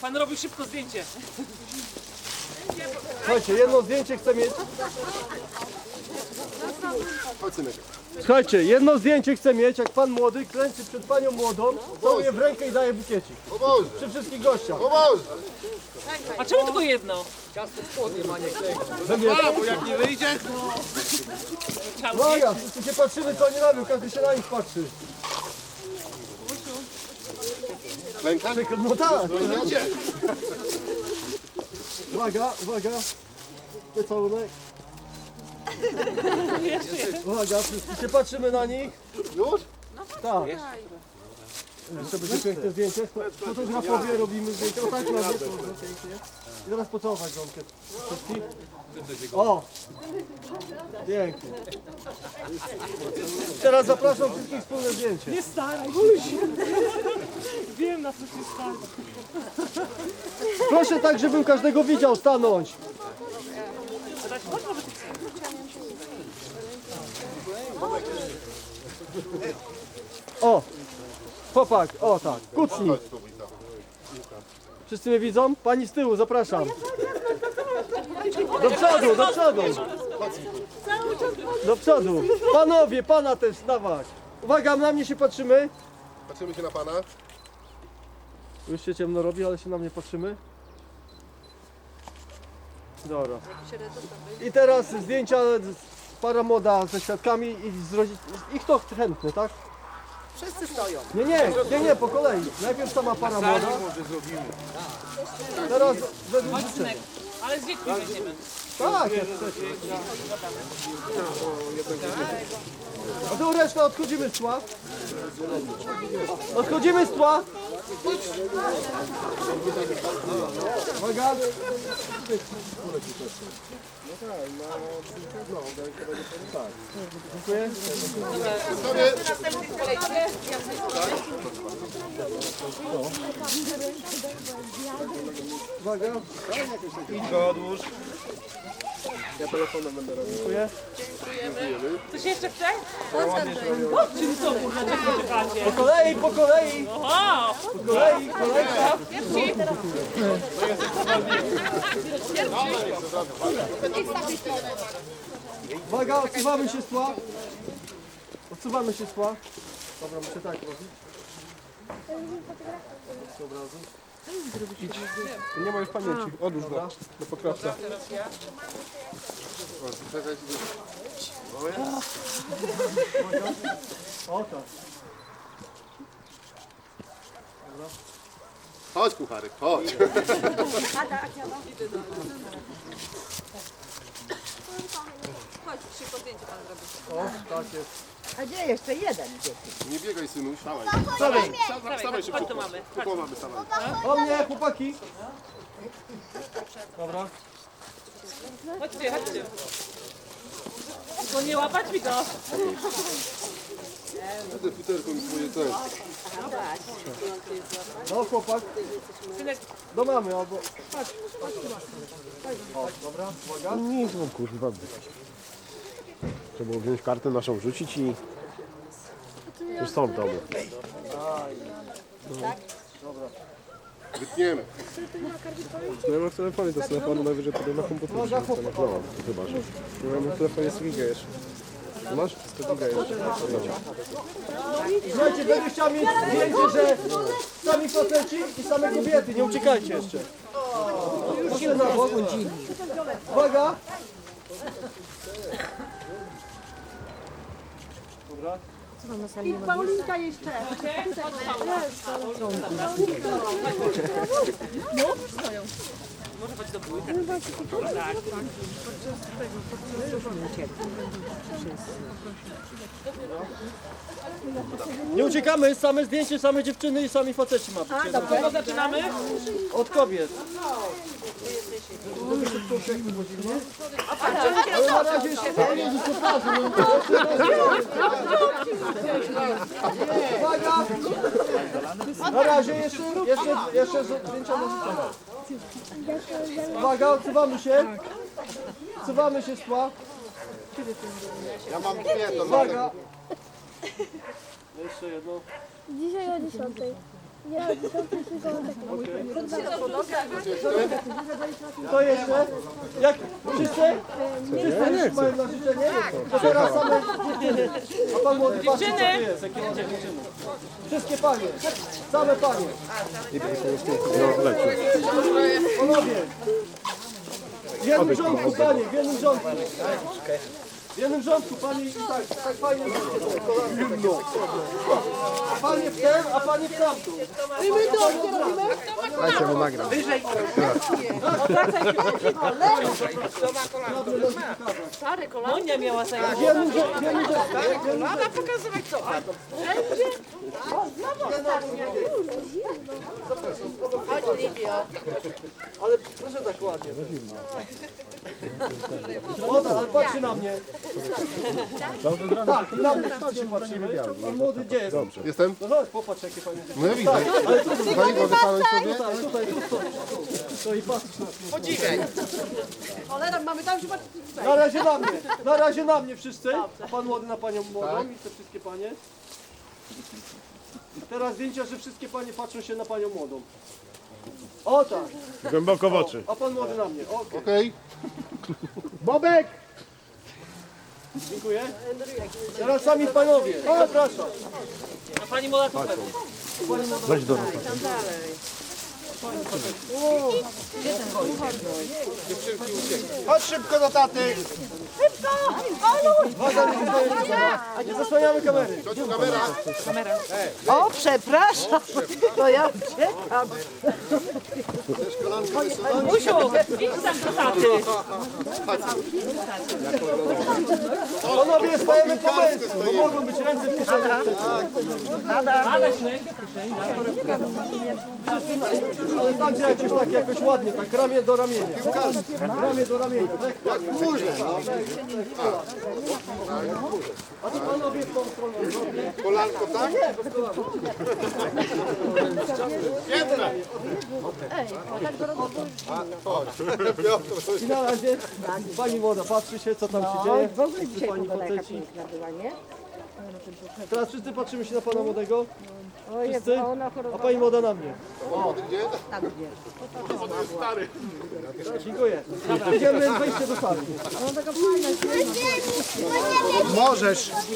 Pan robił szybko zdjęcie. Słuchajcie, jedno zdjęcie chcę mieć. Słuchajcie, jedno zdjęcie chcę mieć, jak pan młody kręci przed panią młodą, całuje w rękę i daje bukiecik. O Boże, Przy wszystkich gościach. o Boże! A czemu tylko jedno? A, bo jak nie wyjdzie, Uwaga, wszyscy się patrzymy, co oni robią, każdy się na nich patrzy. Lęka? No tak, Idzie. uwaga, uwaga. Pocałunek. Uwaga, wszyscy się patrzymy na nich. Już? Tak. Jeszcze będzie piękne zdjęcie. Fotografowie robimy zdjęcie. O tak. Dobrze, pięknie. I teraz pocałować. Wszystkich. O! Pięknie. Teraz zapraszam wszystkich wspólne zdjęcie. Nie staraj się. Wiem na co się stanie. Proszę tak, żebym każdego widział stanąć. O! Chłopak, o tak, kucnij. Wszyscy mnie widzą? Pani z tyłu, zapraszam. Do przodu, do przodu. Do przodu. Panowie, pana też, dawać. Uwaga, na mnie się patrzymy. Patrzymy się na pana. Już się ciemno robi, ale się na mnie patrzymy. Dobra. I teraz zdjęcia z- para młoda ze świadkami i z rodzic... Ich to chętny, tak? Wszyscy stoją. Nie, nie, nie, nie, po kolei. Najpierw sama para młoda. Teraz według życzenia. Synek, ale z dziećmi weźmiemy. Tak, jak chcecie. A tu reszta odchodzimy z tła. Odchodzimy z tła. Uwaga. Dziękuję. Uwaga. Dziękuję. Coś jeszcze chce? O, czyli co, kurwa, czego czekacie? Po kolei, po kolei. O, Po kolei, kolejka. Uwaga, odsuwamy się z tła. Odsuwamy się z tła. Dobra, muszę tak robić. Z obrazu. Nie ma już pamięci. Odłóż go. Do pokrawca. O tak. Chodź kucharek, chodź. Chodź, szybko zdjęcie pan zrobi. O, tak jest. A gdzie jeszcze jeden? Nie biegaj synu, stawaj. Wstawaj. Stawaj, stawaj szybko. chodź tu mamy. Tu mamy, stawaj. O mnie, chłopaki. Dobra. Chodźcie, chodźcie. Tylko nie łapać mi go. Będę futerką mi swoje ten. No chłopak. Do mamy albo... Chodź. O, dobra, uwaga. Nie, no kurwa. Trzeba było wziąć kartę naszą, rzucić i... Już są w domu. Wytniemy. No ja mam w telefonie, to z telefonu najwyżej potem na komputerze. No, chłopak. chyba, że. Ja mam w telefonie z Giga jeszcze. Masz? To Giga jeszcze. Słuchajcie, będę chciał mieć zdjęcie, że sami faceci i same kobiety. Nie uciekajcie jeszcze. Proszę na bok. Uwaga. Dobra. Paulinka jeszcze. Może chodź do bójka. Nie uciekamy, same zdjęcie, same dziewczyny i sami faceci ma być. Od kogo zaczynamy? Od kobiet. Ale na razie jeszcze nie jest pokazu. Uwaga! Na razie jeszcze, jeszcze, jeszcze zdjęcia na Uwaga, odsuwamy się. Odsuwamy się z tła. Ja mam dwie, to Uwaga. Jeszcze jedno. Dzisiaj o 10. Nie o 10, tylko o takiej. Kto jeszcze? Jak? Wszyscy? Wszyscy mają na życzenie? To teraz same dziewczyny. A pan młody patrzy co tu jest, jakie macie dziewczyny. Wszystkie panie. Same panie. Panowie. W jednym rządku, panie, w jednym rządku. W jednym rządku, panie i tak, tak fajnie. No. Panie w ten, a panie w tamtą. Dajcie mu nagram. Monia miała zajęcie. W jednym rządku, w jednym rządku. Mama pokazywać co? Ale proszę tak ładnie. Tak, ale patrzy na mnie. Tak. Pan młody gdzie jest? Jestem? No popatrz jakie fajne No ja widzę. Pani wody palę sobie. Tutaj, tutaj, tu stoi. Stoi, patrz na mnie. Cholera, mamy tam patrzeć. Na razie na mnie, na razie na mnie wszyscy. A pan młody na panią młodą i te wszystkie panie. Teraz zdjęcia, że wszystkie panie patrzą się na panią młodą. O tak, Głęboko w oczy. a pan młody na mnie. Okej, Okej. Bobek! Dziękuję. Teraz sami panowie. Zapraszam. A pani młoda tu pewnie. Weź do ruchu. Chodź szybko do taty. Nie zasłaniamy- Nie zasłaniamy kamery. Chodź kamera. O, przepraszam, to ja uciekam. Musiu, idź tam do taty. Panowie, stajemy po męsku, bo mogą być ręce w kieszeniach. Ale rękę Ale tak, jakieś tak jakoś ładnie, tak ramię do ramienia. Ramię do ramienia. Tak, tak. A to panowie w tą stronę. Kolanko, tak? I na razie pani młoda patrzy się, co tam się dzieje. W ogóle dzisiaj Pani faceci. piękna była, nie? Teraz wszyscy patrzymy się na pana młodego. O, Wszyscy? ona A chorowała. pani młoda na mnie. Gdzie? Dziękuję. Idziemy wejście do sali. Możesz.